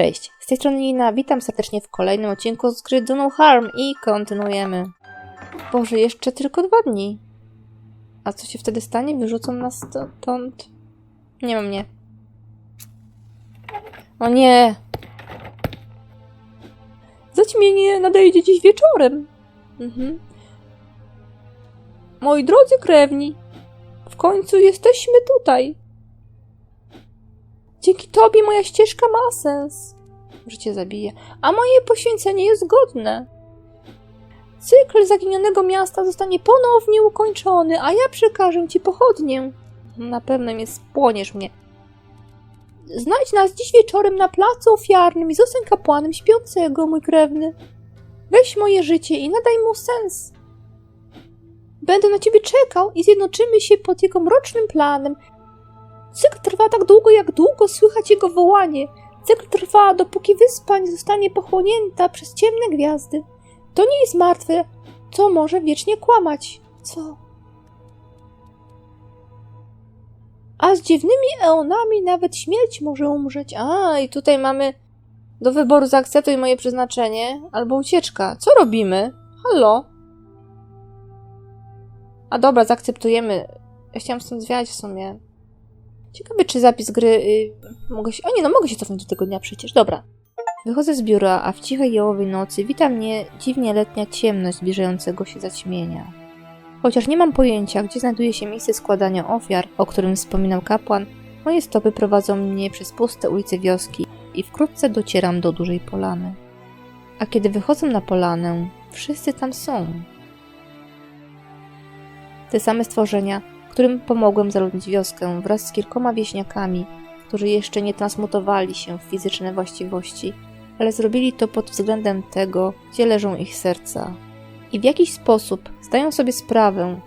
Cześć, z tej strony Nina, witam serdecznie w kolejnym odcinku z gry Do No Harm i kontynuujemy. Boże, jeszcze tylko dwa dni. A co się wtedy stanie? Wyrzucą nas stąd? Nie mam nie. O nie! Zaćmienie nadejdzie dziś wieczorem. Mhm. Moi drodzy krewni, w końcu jesteśmy tutaj. Dzięki tobie moja ścieżka ma sens. Życie zabije. A moje poświęcenie jest godne. Cykl zaginionego miasta zostanie ponownie ukończony, a ja przekażę ci pochodnię. Na pewno nie spłoniesz mnie. Znajdź nas dziś wieczorem na placu ofiarnym i zostań kapłanem śpiącego, mój krewny. Weź moje życie i nadaj mu sens. Będę na ciebie czekał i zjednoczymy się pod jego mrocznym planem. Trwa tak długo, jak długo słychać jego wołanie. Cykl trwa, dopóki wyspa nie zostanie pochłonięta przez ciemne gwiazdy. To nie jest martwe, co może wiecznie kłamać. Co? A z dziwnymi eonami nawet śmierć może umrzeć. A, i tutaj mamy do wyboru zaakceptuj moje przeznaczenie albo ucieczka. Co robimy? Halo? A dobra, zaakceptujemy. Ja chciałam stąd zwiać w sumie. Ciekawe, czy zapis gry. Y, mogę się. O nie, no mogę się cofnąć do tego dnia przecież. Dobra. Wychodzę z biura, a w cichej jałowej nocy wita mnie dziwnie letnia ciemność zbliżającego się zaćmienia. Chociaż nie mam pojęcia, gdzie znajduje się miejsce składania ofiar, o którym wspominał kapłan, moje stopy prowadzą mnie przez puste ulice wioski i wkrótce docieram do dużej polany. A kiedy wychodzę na polanę, wszyscy tam są. Te same stworzenia, którym pomogłem zaludnić wioskę wraz z kilkoma wieśniakami, którzy jeszcze nie transmutowali się w fizyczne właściwości, ale zrobili to pod względem tego, gdzie leżą ich serca. I w jakiś sposób zdają sobie sprawę,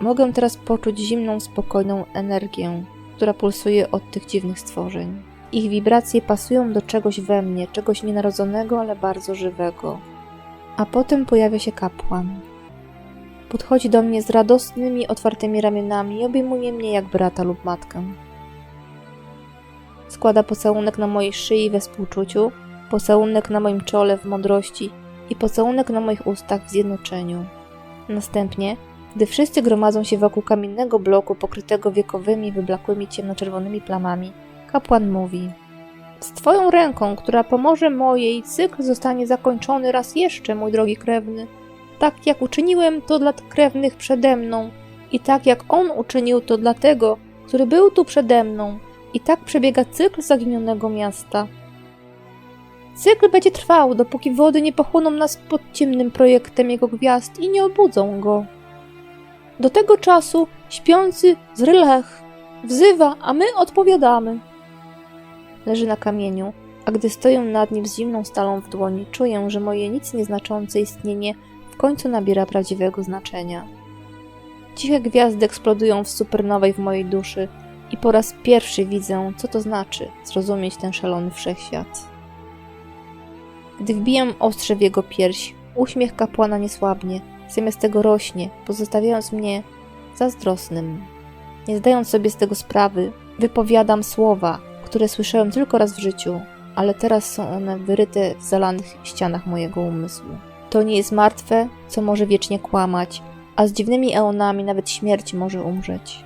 mogę teraz poczuć zimną, spokojną energię, która pulsuje od tych dziwnych stworzeń. Ich wibracje pasują do czegoś we mnie, czegoś nienarodzonego, ale bardzo żywego. A potem pojawia się kapłan. Podchodzi do mnie z radosnymi, otwartymi ramionami i obejmuje mnie jak brata lub matkę. Składa pocałunek na mojej szyi we współczuciu, pocałunek na moim czole w mądrości i pocałunek na moich ustach w zjednoczeniu. Następnie, gdy wszyscy gromadzą się wokół kamiennego bloku pokrytego wiekowymi, wyblakłymi ciemnoczerwonymi plamami, kapłan mówi: Z Twoją ręką, która pomoże mojej, cykl zostanie zakończony raz jeszcze, mój drogi krewny. Tak jak uczyniłem to dla krewnych przede mną, i tak jak on uczynił to dla tego, który był tu przede mną, i tak przebiega cykl zaginionego miasta. Cykl będzie trwał, dopóki wody nie pochłoną nas pod ciemnym projektem jego gwiazd i nie obudzą go. Do tego czasu śpiący z rylech wzywa, a my odpowiadamy. Leży na kamieniu, a gdy stoję nad nim z zimną stalą w dłoni, czuję, że moje nic nieznaczące istnienie końcu nabiera prawdziwego znaczenia. Ciche gwiazdy eksplodują w supernowej w mojej duszy i po raz pierwszy widzę, co to znaczy zrozumieć ten szalony wszechświat. Gdy wbijam ostrze w jego pierś, uśmiech kapłana nie słabnie, zamiast tego rośnie, pozostawiając mnie zazdrosnym. Nie zdając sobie z tego sprawy, wypowiadam słowa, które słyszałem tylko raz w życiu, ale teraz są one wyryte w zalanych ścianach mojego umysłu. To nie jest martwe, co może wiecznie kłamać, a z dziwnymi eonami nawet śmierć może umrzeć.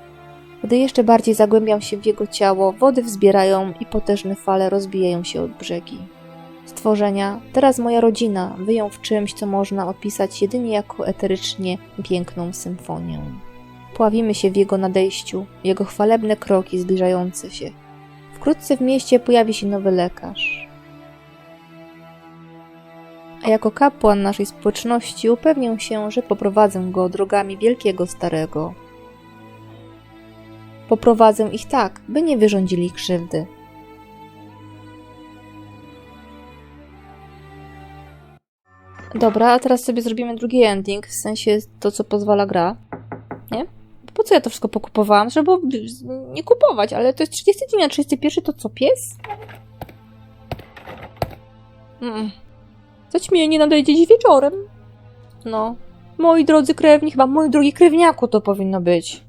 Gdy jeszcze bardziej zagłębiam się w jego ciało, wody wzbierają i potężne fale rozbijają się od brzegi. Stworzenia, teraz moja rodzina, wyją w czymś, co można opisać jedynie jako eterycznie piękną symfonię. Pławimy się w jego nadejściu, jego chwalebne kroki zbliżające się. Wkrótce w mieście pojawi się nowy lekarz. Jako kapłan naszej społeczności upewnię się, że poprowadzę go drogami wielkiego starego. Poprowadzę ich tak, by nie wyrządzili krzywdy. Dobra, a teraz sobie zrobimy drugi ending, w sensie to, co pozwala gra. Nie? Po co ja to wszystko pokupowałam? Było nie kupować, ale to jest 30 dzień, a 31 to co, pies? Mm. Zaćmienie nadejdzie dziś wieczorem. No. Moi drodzy krewni, chyba mój drogi krewniaku to powinno być.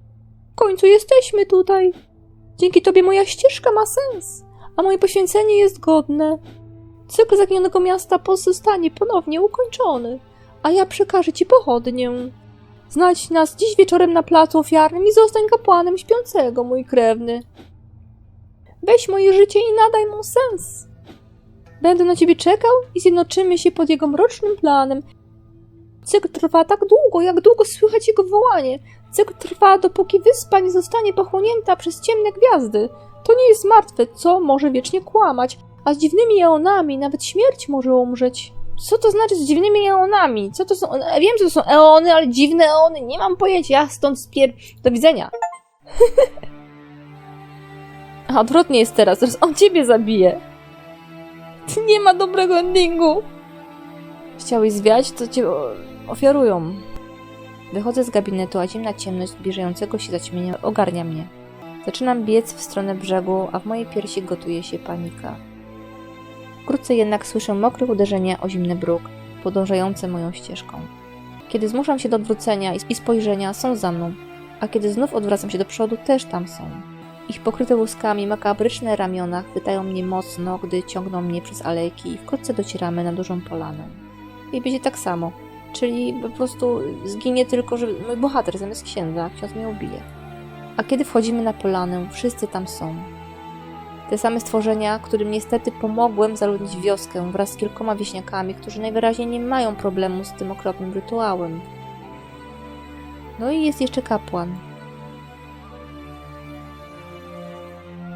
W końcu jesteśmy tutaj. Dzięki tobie moja ścieżka ma sens. a moje poświęcenie jest godne. Cykl zaginionego miasta pozostanie ponownie ukończony, a ja przekażę ci pochodnię. Znajdź nas dziś wieczorem na placu ofiarnym i zostań kapłanem śpiącego, mój krewny. Weź moje życie i nadaj mu sens. Będę na ciebie czekał i zjednoczymy się pod jego mrocznym planem. Cykl trwa tak długo, jak długo słychać jego wołanie. Cykl trwa, dopóki wyspa nie zostanie pochłonięta przez ciemne gwiazdy. To nie jest martwe, co może wiecznie kłamać, a z dziwnymi eonami nawet śmierć może umrzeć. Co to znaczy z dziwnymi eonami? Co to są? e, Wiem, że to są eony, ale dziwne eony, nie mam pojęcia. Ja stąd spier... Do widzenia. A odwrotnie jest teraz, teraz on ciebie zabije. Nie ma dobrego endingu. Chciałeś zwiać, to cię ofiarują. Wychodzę z gabinetu, a zimna ciemność zbliżającego się zaćmienia ogarnia mnie. Zaczynam biec w stronę brzegu, a w mojej piersi gotuje się panika. Wkrótce jednak słyszę mokre uderzenie o zimny bruk, podążające moją ścieżką. Kiedy zmuszam się do odwrócenia i spojrzenia, są za mną, a kiedy znów odwracam się do przodu, też tam są. Ich pokryte łuskami makabryczne ramiona chwytają mnie mocno, gdy ciągną mnie przez alejki i wkrótce docieramy na dużą polanę. I będzie tak samo, czyli po prostu zginie tylko, że mój bohater zamiast księdza, ksiądz mnie ubije. A kiedy wchodzimy na polanę, wszyscy tam są. Te same stworzenia, którym niestety pomogłem zaludnić wioskę wraz z kilkoma wieśniakami, którzy najwyraźniej nie mają problemu z tym okropnym rytuałem. No i jest jeszcze kapłan.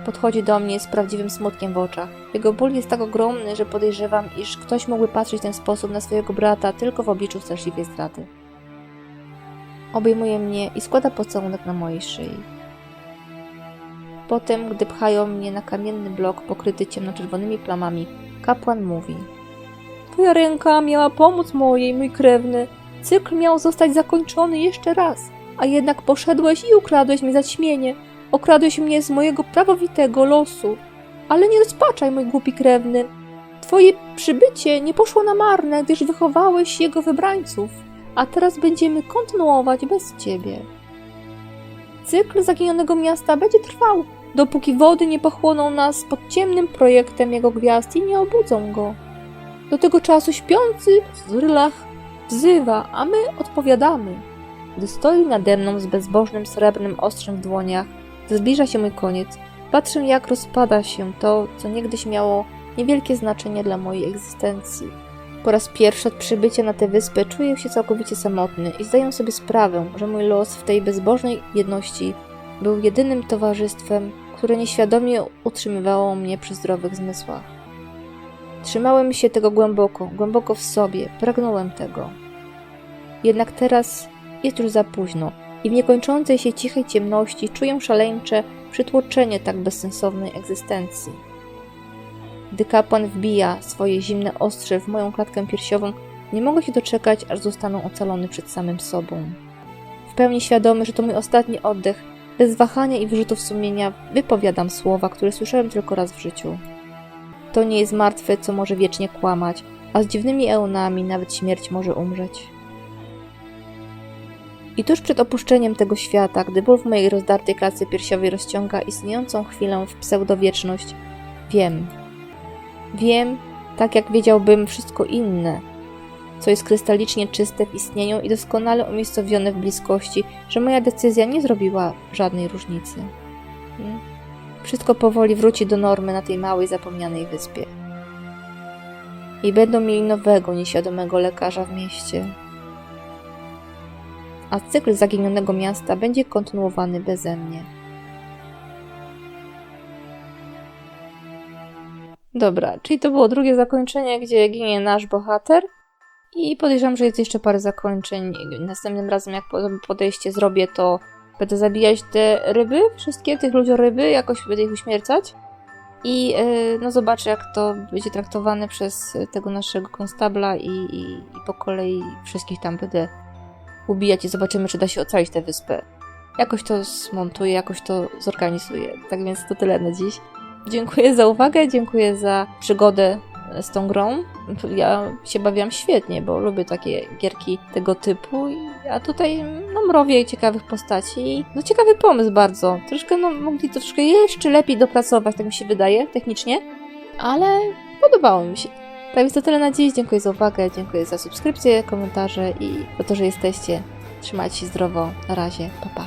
Podchodzi do mnie z prawdziwym smutkiem w oczach. Jego ból jest tak ogromny, że podejrzewam, iż ktoś mógłby patrzeć w ten sposób na swojego brata tylko w obliczu straszliwej zdrady. Obejmuje mnie i składa pocałunek na mojej szyi. Potem, gdy pchają mnie na kamienny blok pokryty ciemnoczerwonymi plamami, kapłan mówi: Twoja ręka miała pomóc mojej, mój krewny. Cykl miał zostać zakończony jeszcze raz, a jednak poszedłeś i ukradłeś mi zaćmienie. Okradłeś mnie z mojego prawowitego losu. Ale nie rozpaczaj, mój głupi krewny. Twoje przybycie nie poszło na marne, gdyż wychowałeś jego wybrańców, a teraz będziemy kontynuować bez ciebie. Cykl zaginionego miasta będzie trwał, dopóki wody nie pochłoną nas pod ciemnym projektem jego gwiazd i nie obudzą go. Do tego czasu śpiący w zrylach wzywa, a my odpowiadamy. Gdy stoi nade mną z bezbożnym srebrnym ostrzem w dłoniach, zbliża się mój koniec, patrzę jak rozpada się to, co niegdyś miało niewielkie znaczenie dla mojej egzystencji. Po raz pierwszy od przybycia na tę wyspę czuję się całkowicie samotny i zdaję sobie sprawę, że mój los w tej bezbożnej jedności był jedynym towarzystwem, które nieświadomie utrzymywało mnie przy zdrowych zmysłach. Trzymałem się tego głęboko, głęboko w sobie, pragnąłem tego. Jednak teraz jest już za późno i w niekończącej się cichej ciemności czuję szaleńcze przytłoczenie tak bezsensownej egzystencji. Gdy kapłan wbija swoje zimne ostrze w moją klatkę piersiową, nie mogę się doczekać, aż zostanę ocalony przed samym sobą. W pełni świadomy, że to mój ostatni oddech, bez wahania i wyrzutów sumienia wypowiadam słowa, które słyszałem tylko raz w życiu. To nie jest martwe, co może wiecznie kłamać, a z dziwnymi eonami nawet śmierć może umrzeć. I tuż przed opuszczeniem tego świata, gdy ból w mojej rozdartej klatce piersiowej rozciąga istniejącą chwilę w pseudowieczność, wiem. Wiem, tak jak wiedziałbym wszystko inne, co jest krystalicznie czyste w istnieniu i doskonale umiejscowione w bliskości, że moja decyzja nie zrobiła żadnej różnicy. Hmm? Wszystko powoli wróci do normy na tej małej, zapomnianej wyspie. I będą mieli nowego, nieświadomego lekarza w mieście. A cykl zaginionego miasta będzie kontynuowany beze mnie. Dobra, czyli to było drugie zakończenie, gdzie ginie nasz bohater. I podejrzewam, że jest jeszcze parę zakończeń. Następnym razem, jak po- podejście zrobię, to będę zabijać te ryby, wszystkie tych ludzioryby, jakoś będę ich uśmiercać. I yy, no zobaczę, jak to będzie traktowane przez tego naszego konstabla i, i, i po kolei wszystkich tam będę ubijać i zobaczymy, czy da się ocalić tę wyspę. Jakoś to zmontuję, jakoś to zorganizuję. Tak więc to tyle na dziś. Dziękuję za uwagę, dziękuję za przygodę z tą grą. Ja się bawiłam świetnie, bo lubię takie gierki tego typu, a tutaj no mrowie ciekawych postaci. No ciekawy pomysł bardzo. Troszkę no, mogli troszkę jeszcze lepiej dopracować, tak mi się wydaje, technicznie, ale podobało mi się. Tak więc to tyle na dziś. Dziękuję za uwagę, dziękuję za subskrypcję, komentarze i za to, że jesteście. Trzymajcie się zdrowo. Na razie. Pa, pa.